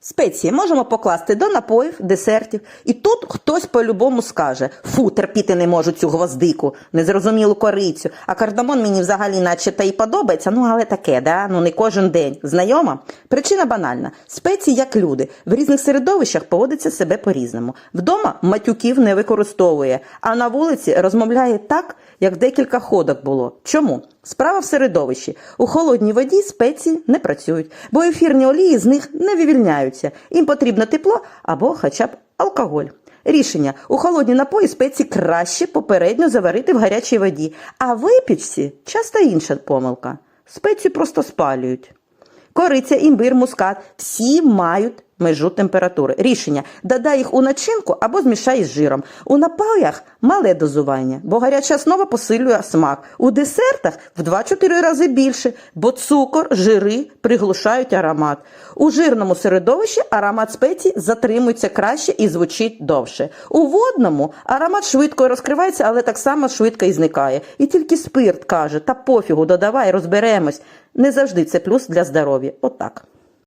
Спеції можемо покласти до напоїв, десертів. І тут хтось по-любому скаже: фу, терпіти не можу цю гвоздику, незрозумілу корицю. А кардамон мені взагалі наче та й подобається, ну але таке, да? ну не кожен день. Знайома? Причина банальна. Спеції, як люди, в різних середовищах поводяться себе по-різному. Вдома матюків не використовує, а на вулиці розмовляє так, як декілька ходок було. Чому? Справа в середовищі. У холодній воді спеції не працюють, бо ефірні олії з них не вивільняються. Їм потрібно тепло або хоча б алкоголь. Рішення у холодні напої спеції краще попередньо заварити в гарячій воді, а в випічці часто інша помилка. Спеції просто спалюють. Кориця, імбир, мускат всі мають межу температури. Рішення додай їх у начинку або змішай з жиром. У напоях мале дозування, бо гаряча основа посилює смак. У десертах в 2-4 рази більше, бо цукор, жири приглушають аромат. У жирному середовищі аромат спецій затримується краще і звучить довше. У водному аромат швидко розкривається, але так само швидко і зникає. І тільки спирт каже, та пофігу, додавай, розберемось. Не завжди це плюс для здоров'я. Отак.